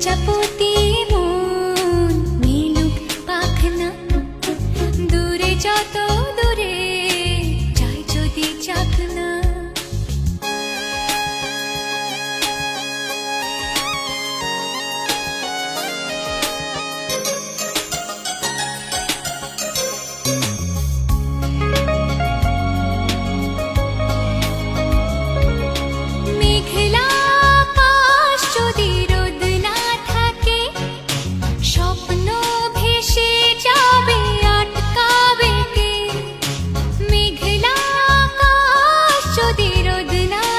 Wajah putih যদি রোদ না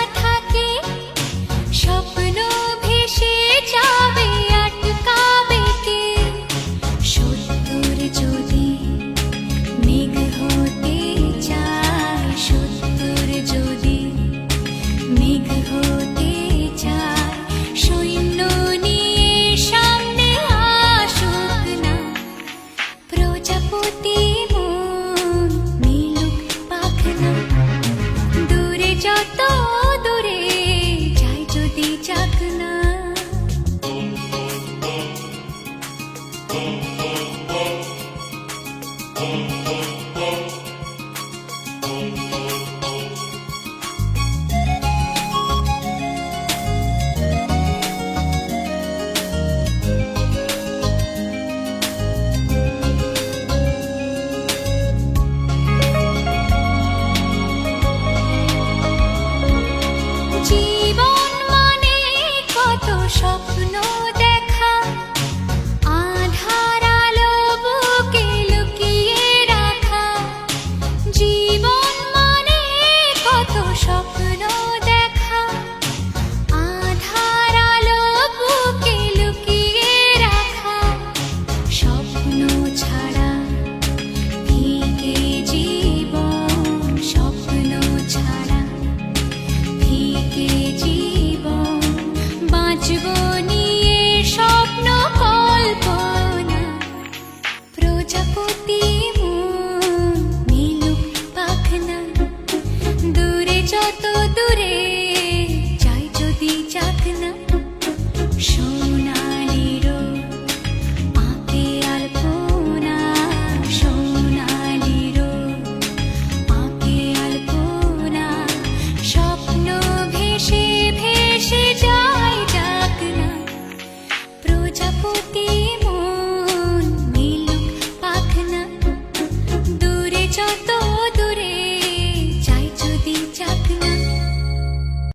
কত দূরে যাই যদি যাক না। Oh, shop. 去不